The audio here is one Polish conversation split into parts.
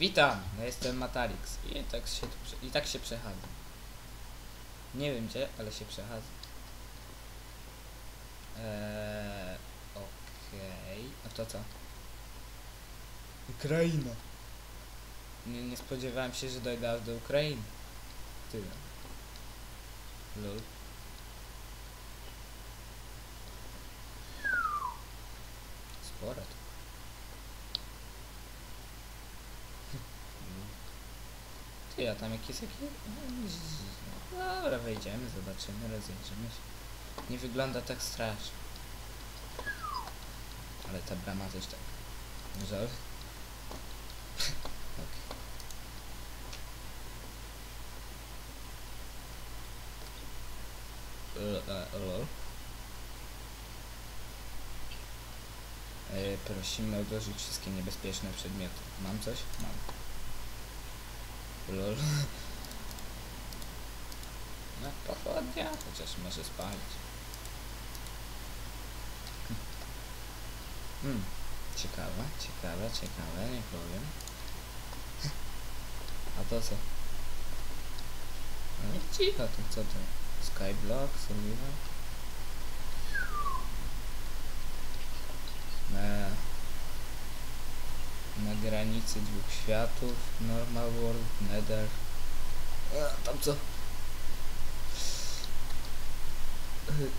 Witam, ja jestem Matarix i tak się, i tak się przechadzam. Nie wiem gdzie, ale się przechadzam. Eee, okej. A to co? Ukraina. Nie, nie spodziewałem się, że dojdę aż do Ukrainy. Tyle. Lol. Sporo to. Ty, a tam jakieś jakie... No, Dobra, wejdziemy, zobaczymy, rozejrzymy się. Nie wygląda tak strasznie. Ale ta brama też tak... Żal. E, Lol. E, Prosimy odłożyć wszystkie niebezpieczne przedmioty. Mam coś? Mam. Lol. No pochodnia, chociaż może spalić. Hmm. Ciekawe, ciekawe, ciekawe, nie powiem. A to co? No cicho, to co to? Skyblock, survival? Na, na granicy dwóch światów, normal world, nether. A, tam co?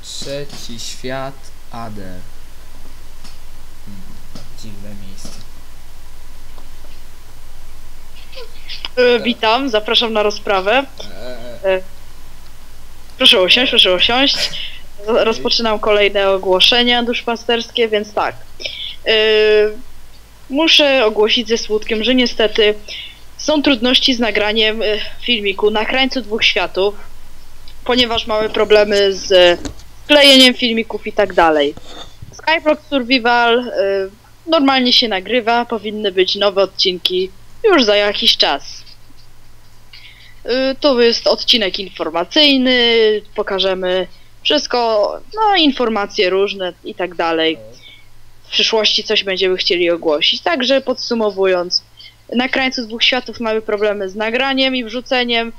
Trzeci świat, Ader. Hmm, dziwne miejsce. E, Witam, zapraszam na rozprawę. Eee, Proszę usiąść, proszę usiąść. Rozpoczynam kolejne ogłoszenia duszpasterskie, więc tak. E, Muszę ogłosić ze smutkiem, że niestety są trudności z nagraniem e, filmiku na krańcu dwóch światów, ponieważ mamy problemy z klejeniem filmików i tak dalej. Skyblock Survival e, normalnie się nagrywa, powinny być nowe odcinki już za jakiś czas. To jest odcinek informacyjny, pokażemy wszystko, no informacje różne i tak dalej. Przyszłości coś będziemy chcieli ogłosić. Także podsumowując, na krańcu dwóch światów mamy problemy z nagraniem i wrzuceniem.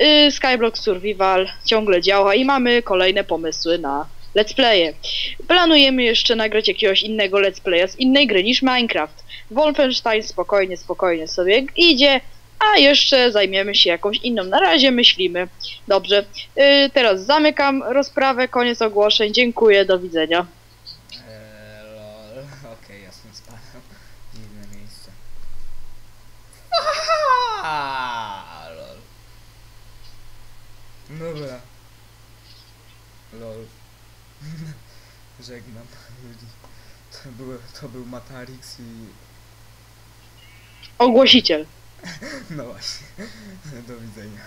Y, Skyblock Survival ciągle działa i mamy kolejne pomysły na let's playe. Planujemy jeszcze nagrać jakiegoś innego let's playa z innej gry niż Minecraft. Wolfenstein spokojnie, spokojnie sobie idzie, a jeszcze zajmiemy się jakąś inną. Na razie myślimy. Dobrze, yy, teraz zamykam rozprawę, koniec ogłoszeń. Dziękuję, do widzenia. Okej, jasno spadam. Dziwne miejsce. Aaaa, lol. Dobra. Lol. Żegnam ludzi. To był, to był Matarix i... Ogłosiciel. No właśnie. Do widzenia.